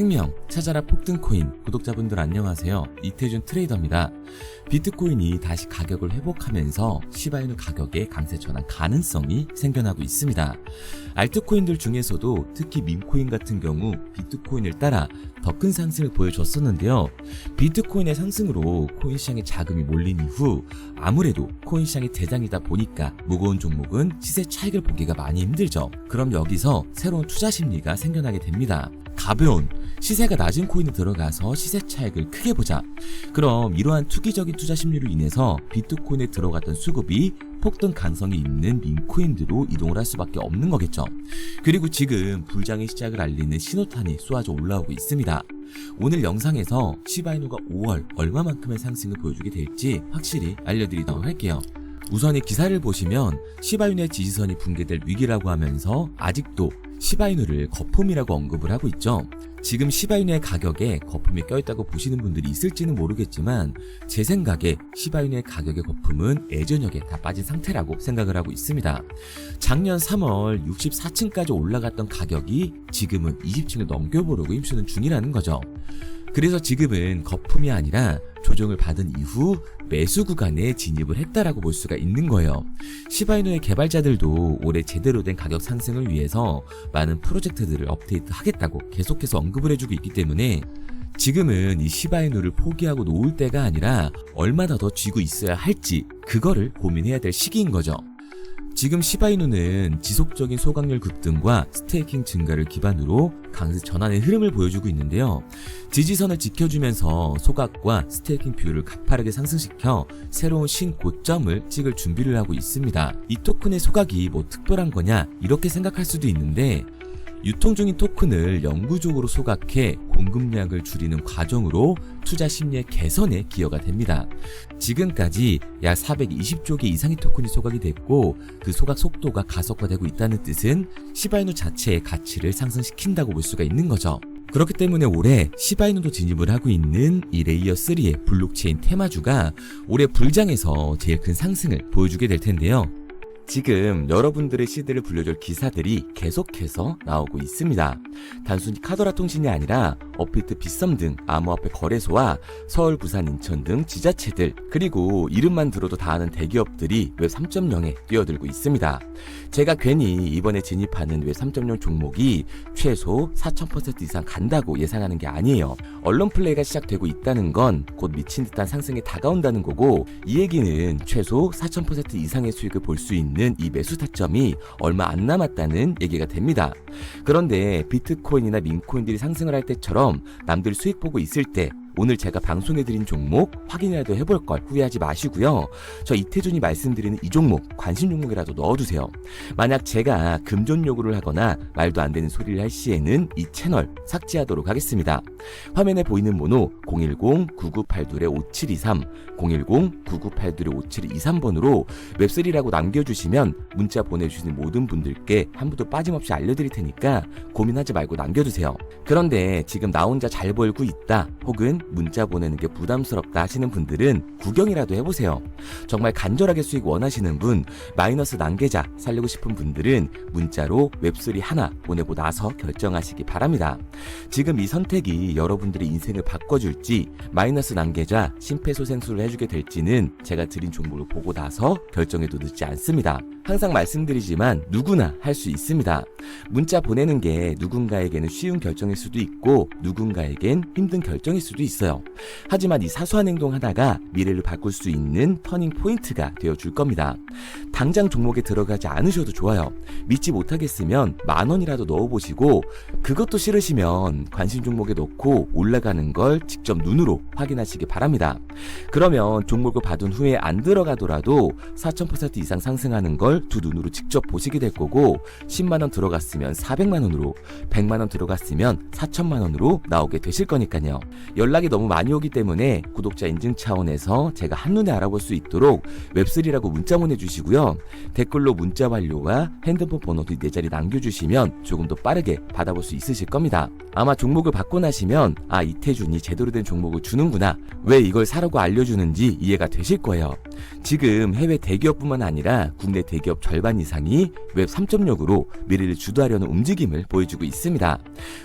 생명, 찾아라 폭등코인 구독자분들 안녕하세요. 이태준 트레이더입니다. 비트코인이 다시 가격을 회복하면서 시바이누 가격의 강세 전환 가능성이 생겨나고 있습니다. 알트코인들 중에서도 특히 밈코인 같은 경우 비트코인을 따라 더 큰 상승을 보여줬었는데요. 비트코인의 상승으로 코인 시장에 자금이 몰린 이후 아무래도 코인 시장이 대장이다 보니까 무거운 종목은 시세 차익을 보기가 많이 힘들죠. 그럼 여기서 새로운 투자 심리가 생겨나게 됩니다. 가벼운 시세가 낮은 코인에 들어가서 시세 차익을 크게 보자. 그럼 이러한 투기적인 투자 심리로 인해서 비트코인에 들어갔던 수급이 폭등 가능성이 있는 민코인으로 이동을 할 수밖에 없는 거겠죠. 그리고 지금 불장의 시작을 알리는 신호탄이 쏘아져 올라오고 있습니다. 오늘 영상에서 시바이누가 5월 얼마만큼의 상승을 보여주게 될지 확실히 알려드리도록 할게요. 우선 이 기사를 보시면 시바이누의 지지선이 붕괴될 위기라고 하면서 아직도 시바이누를 거품이라고 언급을 하고 있죠. 지금 시바이누의 가격에 거품이 껴있다고 보시는 분들이 있을지는 모르겠지만 제 생각에 시바이누의 가격의 거품은 예전역에 다 빠진 상태라고 생각을 하고 있습니다. 작년 3월 64층까지 올라갔던 가격이 지금은 20층을 넘겨보려고 힘쓰는 중이라는 거죠. 그래서 지금은 거품이 아니라 조정을 받은 이후 매수 구간에 진입을 했다라고 볼 수가 있는 거예요. 시바이누의 개발자들도 올해 제대로 된 가격 상승을 위해서 많은 프로젝트들을 업데이트 하겠다고 계속해서 언급을 해주고 있기 때문에 지금은 이 시바이누를 포기하고 놓을 때가 아니라 얼마나 더 쥐고 있어야 할지 그거를 고민해야 될 시기인 거죠. 지금 시바이누는 지속적인 소각률 급등과 스테이킹 증가를 기반으로 강세 전환의 흐름을 보여주고 있는데요. 지지선을 지켜주면서 소각과 스테이킹 비율을 가파르게 상승시켜 새로운 신고점을 찍을 준비를 하고 있습니다. 이 토큰의 소각이 뭐 특별한 거냐 이렇게 생각할 수도 있는데 유통 중인 토큰을 영구적으로 소각해 공급량을 줄이는 과정으로 투자 심리의 개선에 기여가 됩니다. 지금까지 약 420조 개 이상의 토큰이 소각이 됐고 그 소각 속도가 가속화되고 있다는 뜻은 시바이누 자체의 가치를 상승시킨다고 볼 수가 있는 거죠. 그렇기 때문에 올해 시바이누도 진입을 하고 있는 이 레이어 3의 블록체인 테마주가 올해 불장에서 제일 큰 상승을 보여주게 될 텐데요. 지금 여러분들의 시대를 불려줄 기사들이 계속해서 나오고 있습니다. 단순히 카더라 통신이 아니라 어피트 빗썸 등 암호화폐 거래소와 서울, 부산, 인천 등 지자체들 그리고 이름만 들어도 다 아는 대기업들이 웹 3.0에 뛰어들고 있습니다. 제가 괜히 이번에 진입하는 웹 3.0 종목이 최소 4,000% 이상 간다고 예상하는 게 아니에요. 언론 플레이가 시작되고 있다는 건 곧 미친 듯한 상승에 다가온다는 거고 이 얘기는 최소 4,000% 이상의 수익을 볼 수 있는 이 매수 타점이 얼마 안 남았다는 얘기가 됩니다. 그런데 비트코인이나 민코인들이 상승을 할 때처럼 남들 수익 보고 있을 때 오늘 제가 방송해드린 종목 확인이라도 해볼 걸 후회하지 마시고요. 저 이태준이 말씀드리는 이 종목 관심 종목이라도 넣어두세요. 만약 제가 금전 요구를 하거나 말도 안 되는 소리를 할 시에는 이 채널 삭제하도록 하겠습니다. 화면에 보이는 번호 010-9982-5723, 010-9982-5723번으로 웹3라고 남겨주시면 문자 보내주시는 모든 분들께 한 분도 빠짐없이 알려드릴 테니까 고민하지 말고 남겨주세요. 그런데 지금 나 혼자 잘 벌고 있다 혹은 문자 보내는 게 부담스럽다 하시는 분들은 구경이라도 해보세요. 정말 간절하게 수익 원하시는 분, 마이너스 난계자 살리고 싶은 분들은 문자로 웹3 하나 보내고 나서 결정하시기 바랍니다. 지금 이 선택이 여러분들의 인생을 바꿔줄지 마이너스 난계자 심폐소생술을 해주게 될지는 제가 드린 정보를 보고 나서 결정해도 늦지 않습니다. 항상 말씀드리지만 누구나 할 수 있습니다. 문자 보내는 게 누군가에게는 쉬운 결정일 수도 있고 누군가에겐 힘든 결정일 수도 있 어요. 하지만 이 사소한 행동 하나가 미래를 바꿀 수 있는 터닝 포인트가 되어 줄 겁니다. 당장 종목에 들어가지 않으셔도 좋아요. 믿지 못하겠으면 만 원이라도 넣어 보시고 그것도 싫으시면 관심 종목에 넣고 올라가는 걸 직접 눈으로 확인하시기 바랍니다. 그러면 종목을 받은 후에 안 들어가더라도 4,000% 이상 상승하는 걸 두 눈으로 직접 보시게 될 거고 10만 원 들어갔으면 400만 원으로 100만 원 들어갔으면 4천만 원으로 나오게 되실 거니까요. 연락 이 너무 많이 오기 때문에 구독자 인증 차원에서 제가 한눈에 알아볼 수 있도록 웹3라고 문자 보내주시고요. 댓글로 문자 완료와 핸드폰 번호 뒤네 자리 남겨주시면 조금 더 빠르게 받아볼 수 있으실 겁니다. 아마 종목을 받고 나시면 아 이태준이 제대로 된 종목을 주는구나 왜 이걸 사라고 알려주는지 이해가 되실 거예요. 지금 해외 대기업뿐만 아니라 국내 대기업 절반 이상이 웹 3.0으로 미래를 주도하려는 움직임을 보여주고 있습니다.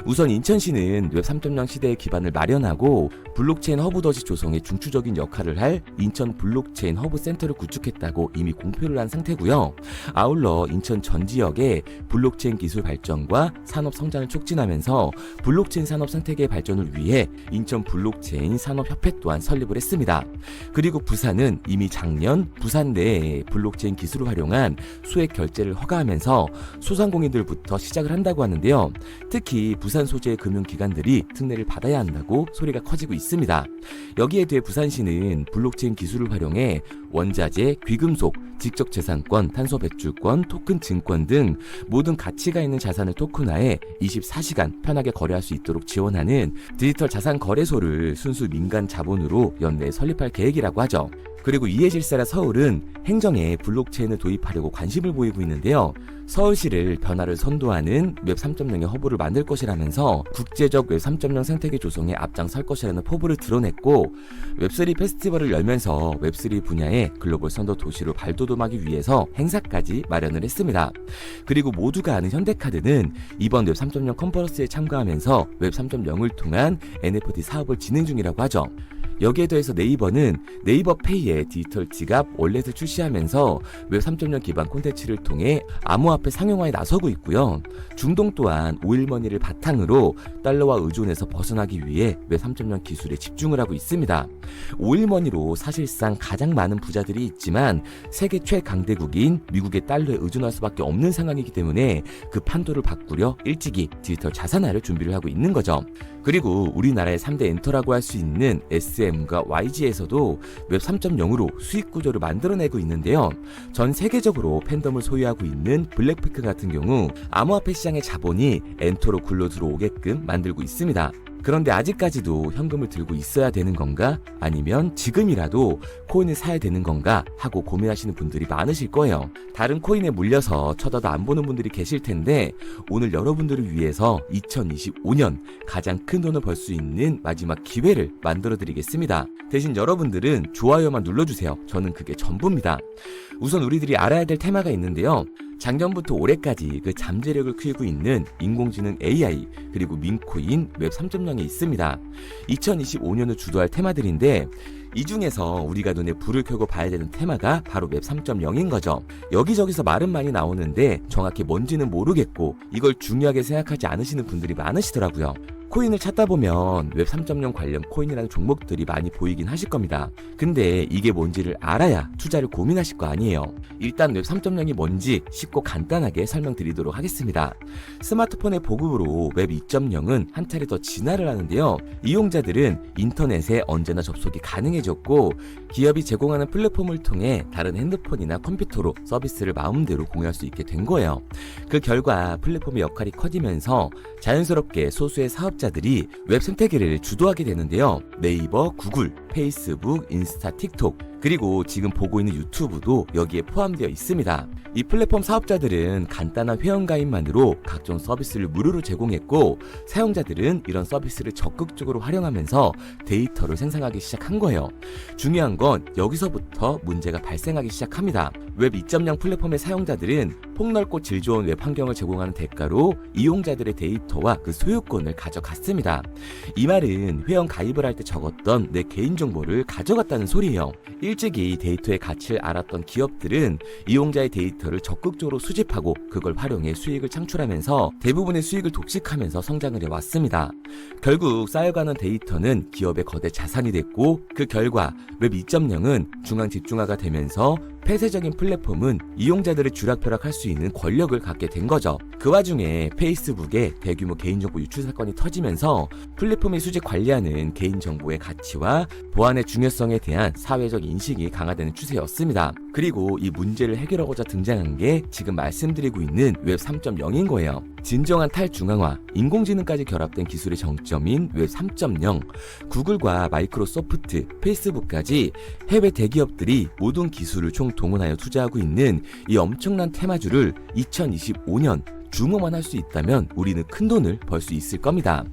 우선 인천시는 웹 3.0 시대의 기반을 마련하고 블록체인 허브 더시 조성에 중추적인 역할을 할 인천 블록체인 허브 센터를 구축했다고 이미 공표를 한 상태고요. 아울러 인천 전 지역의 블록체인 기술 발전과 산업 성장을 촉진하면서 블록체인 산업 생태계 발전을 위해 인천 블록체인 산업 협회 또한 설립을 했습니다. 그리고 부산은 이미 작년 부산 내에 블록체인 기술을 활용한 수액 결제를 허가하면서 소상공인들부터 시작을 한다고 하는데요. 특히 부산 소재의 금융기관들이 특례를 받아야 한다고 소리가 커지고 있습니다. 여기에 대해 부산시는 블록체인 기술을 활용해 원자재, 귀금속, 지적재산권, 탄소 배출권, 토큰 증권 등 모든 가치가 있는 자산을 토큰화해 24시간 편하게 거래할 수 있도록 지원하는 디지털 자산 거래소를 순수 민간 자본으로 연내에 설립할 계획이라고 하죠. 그리고 이에 질사라 서울은 행정에 블록체인을 도입하려고 관심을 보이고 있는데요. 서울시를 변화를 선도하는 웹 3.0의 허브를 만들 것이라면서 국제적 웹 3.0 생태계 조성에 앞장설 것이라는 포부를 드러냈고 웹3 페스티벌을 열면서 웹3 분야의 글로벌 선도 도시로 발돋움하기 위해서 행사까지 마련을 했습니다. 그리고 모두가 아는 현대카드는 이번 웹 3.0 컨퍼런스에 참가하면서 웹 3.0을 통한 NFT 사업을 진행 중이라고 하죠. 여기에 더해서 네이버는 네이버 페이의 디지털 지갑 월렛을 출시하면서 웹 3.0 기반 콘텐츠를 통해 암호화폐 상용화에 나서고 있고요. 중동 또한 오일머니를 바탕으로 달러와 의존에서 벗어나기 위해 웹 3.0 기술에 집중을 하고 있습니다. 오일머니로 사실상 가장 많은 부자들이 있지만 세계 최강대국인 미국의 달러에 의존할 수밖에 없는 상황이기 때문에 그 판도를 바꾸려 일찍이 디지털 자산화를 준비를 하고 있는 거죠. 그리고 우리나라의 3대 엔터라고 할 수 있는 SM과 YG에서도 웹 3.0으로 수익 구조를 만들어내고 있는데요. 전 세계적으로 팬덤을 소유하고 있는 블랙피크 같은 경우 암호화폐 시장의 자본이 엔터로 굴러 들어오게끔 만들고 있습니다. 그런데 아직까지도 현금을 들고 있어야 되는 건가? 아니면 지금이라도 코인을 사야 되는 건가? 하고 고민하시는 분들이 많으실 거예요. 다른 코인에 물려서 쳐다도 안 보는 분들이 계실 텐데 오늘 여러분들을 위해서 2025년 가장 큰 돈을 벌 수 있는 마지막 기회를 만들어 드리겠습니다. 대신 여러분들은 좋아요만 눌러주세요. 저는 그게 전부입니다. 우선 우리들이 알아야 될 테마가 있는데요. 작년부터 올해까지 그 잠재력을 키우고 있는 인공지능 AI 그리고 민코인 웹 3.0에 있습니다. 2025년을 주도할 테마들인데 이 중에서 우리가 눈에 불을 켜고 봐야 되는 테마가 바로 웹 3.0인 거죠. 여기저기서 말은 많이 나오는데 정확히 뭔지는 모르겠고 이걸 중요하게 생각하지 않으시는 분들이 많으시더라고요. 코인을 찾다 보면 웹 3.0 관련 코인이라는 종목들이 많이 보이긴 하실 겁니다. 근데 이게 뭔지를 알아야 투자를 고민하실 거 아니에요. 일단 웹 3.0이 뭔지 쉽고 간단하게 설명드리도록 하겠습니다. 스마트폰의 보급으로 웹 2.0은 한 차례 더 진화를 하는데요. 이용자들은 인터넷에 언제나 접속이 가능해졌고 기업이 제공하는 플랫폼을 통해 다른 핸드폰이나 컴퓨터로 서비스를 마음대로 공유할 수 있게 된 거예요. 그 결과 플랫폼의 역할이 커지면서 자연스럽게 소수의 사업자 들이 웹 생태계를 주도하게 되는데요. 네이버, 구글, 페이스북, 인스타, 틱톡, 그리고 지금 보고 있는 유튜브도 여기에 포함되어 있습니다. 이 플랫폼 사업자들은 간단한 회원가입만으로 각종 서비스를 무료로 제공했고 사용자들은 이런 서비스를 적극적으로 활용하면서 데이터를 생성하기 시작한 거예요. 중요한 건 여기서부터 문제가 발생하기 시작합니다. 웹 2.0 플랫폼의 사용자들은 폭넓고 질 좋은 웹 환경을 제공하는 대가로 이용자들의 데이터와 그 소유권을 가져갔습니다. 이 말은 회원 가입을 할 때 적었던 내 개인정보 를 가져갔다는 소리예요. 일찍이 데이터의 가치를 알았던 기업들은 이용자의 데이터를 적극적으로 수집하고 그걸 활용해 수익을 창출하면서 대부분의 수익을 독식하면서 성장을 해왔습니다. 결국 쌓여가는 데이터는 기업의 거대 자산이 됐고 그 결과 웹 2.0은 중앙 집중화가 되면서 폐쇄적인 플랫폼은 이용자들의 쥐락펴락할 수 있는 권력을 갖게 된 거죠. 그 와중에 페이스북에 대규모 개인정보 유출 사건이 터지면서 플랫폼의 수직 관리하는 개인정보의 가치와 보안의 중요성에 대한 사회적 인식이 강화되는 추세였습니다. 그리고 이 문제를 해결하고자 등장한 게 지금 말씀드리고 있는 웹 3.0인 거예요. 진정한 탈중앙화, 인공지능까지 결합된 기술의 정점인 웹 3.0, 구글과 마이크로소프트, 페이스북까지 해외 대기업들이 모든 기술을 총 동원하여 투자하고 있는 이 엄청난 테마주를 2025년 주목만 할 수 있다면 우리는 큰 돈을 벌 수 있을 겁니다.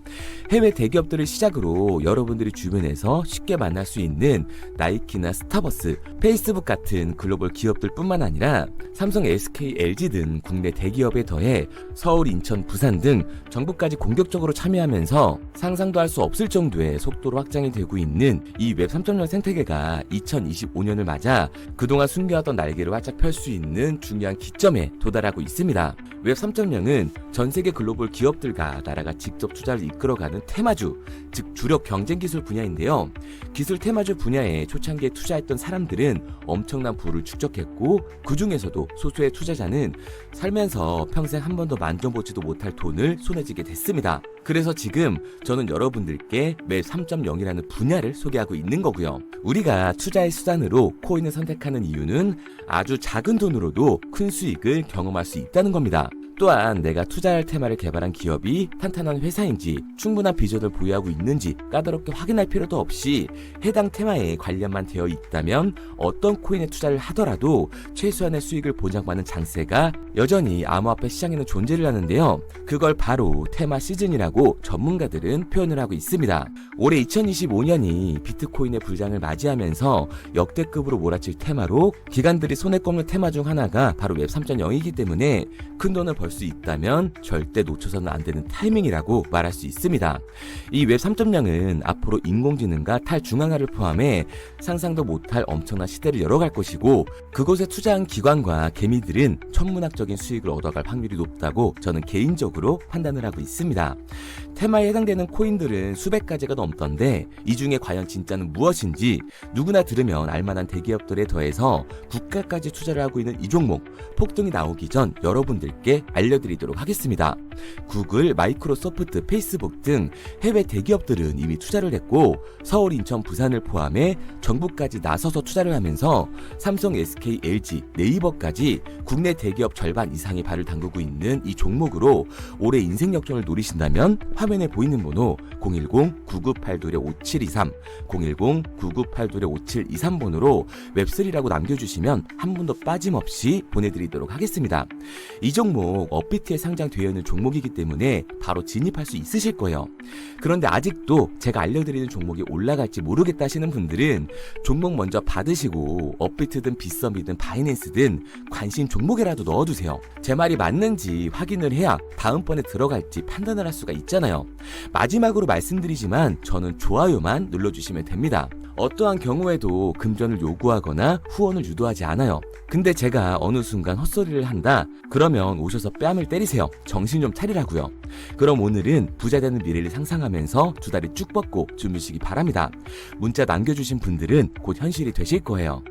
해외 대기업들을 시작으로 여러분들이 주변에서 쉽게 만날 수 있는 나이키나 스타버스, 페이스북 같은 글로벌 기업들 뿐만 아니라 삼성, SK, LG 등 국내 대기업에 더해 서울, 인천, 부산 등 정부까지 공격적으로 참여하면서 상상도 할 수 없을 정도의 속도로 확장이 되고 있는 이 웹 3.0 생태계가 2025년을 맞아 그동안 숨겨왔던 날개를 활짝 펼 수 있는 중요한 기점에 도달하고 있습니다. 웹 3.0은 전 세계 글로벌 기업들과 나라가 직접 투자를 이끌어가는 테마주, 즉 주력 경쟁 기술 분야인데요. 기술 테마주 분야에 초창기에 투자했던 사람들은 엄청난 부를 축적했고 그 중에서도 소수의 투자자는 살면서 평생 한 번도 만져보지도 못할 돈을 손에 쥐게 됐습니다. 그래서 지금 저는 여러분들께 맵 3.0이라는 분야를 소개하고 있는 거고요. 우리가 투자의 수단으로 코인을 선택하는 이유는 아주 작은 돈으로도 큰 수익을 경험할 수 있다는 겁니다. 또한 내가 투자할 테마를 개발한 기업이 탄탄한 회사인지 충분한 비전을 보유하고 있는지 까다롭게 확인할 필요도 없이 해당 테마에 관련만 되어 있다면 어떤 코인에 투자를 하더라도 최소한의 수익을 보장받는 장세가 여전히 암호화폐 시장에는 존재를 하는데요. 그걸 바로 테마 시즌이라고 전문가들은 표현을 하고 있습니다. 올해 2025년이 비트코인의 불장을 맞이하면서 역대급으로 몰아칠 테마로 기관들이 손에 꼽는 테마 중 하나가 바로 웹 3.0이기 때문에 큰 돈을 벌수 있다면 절대 놓쳐서는 안 되는 타이밍이라고 말할 수 있습니다. 이 웹 3.0은 앞으로 인공지능과 탈중앙화를 포함해 상상도 못할 엄청난 시대를 열어갈 것이고 그곳에 투자한 기관과 개미들은 천문학적인 수익을 얻어갈 확률이 높다고 저는 개인적으로 판단을 하고 있습니다. 테마에 해당되는 코인들은 수백 가지가 넘던데 이 중에 과연 진짜는 무엇인지 누구나 들으면 알만한 대기업들에 더해서 국가까지 투자를 하고 있는 이 종목 폭등이 나오기 전 여러분들께 알려드리도록 하겠습니다. 구글, 마이크로소프트, 페이스북 등 해외 대기업들은 이미 투자를 했고 서울, 인천, 부산을 포함해 정부까지 나서서 투자를 하면서 삼성, SK, LG, 네이버까지 국내 대기업 절반 이상이 발을 담그고 있는 이 종목으로 올해 인생 역전을 노리신다면 화면에 보이는 번호 010-9982-5723, 010-9982-5723번으로 웹3라고 남겨주시면 한 분도 빠짐없이 보내드리도록 하겠습니다. 이 종목 업비트에 상장되어 있는 종목이기 때문에 바로 진입할 수 있으실 거예요. 그런데 아직도 제가 알려드리는 종목이 올라갈지 모르겠다 하시는 분들은 종목 먼저 받으시고 업비트든 빗썸이든 바이낸스든 관심 종목에라도 넣어두세요. 제 말이 맞는지 확인을 해야 다음번에 들어갈지 판단을 할 수가 있잖아요. 마지막으로 말씀드리지만 저는 좋아요만 눌러주시면 됩니다. 어떠한 경우에도 금전을 요구하거나 후원을 유도하지 않아요. 근데 제가 어느 순간 헛소리를 한다? 그러면 오셔서 뺨을 때리세요. 정신 좀 차리라고요. 그럼 오늘은 부자 되는 미래를 상상하면서 두 다리 쭉 뻗고 주무시기 바랍니다. 문자 남겨주신 분들은 곧 현실이 되실 거예요.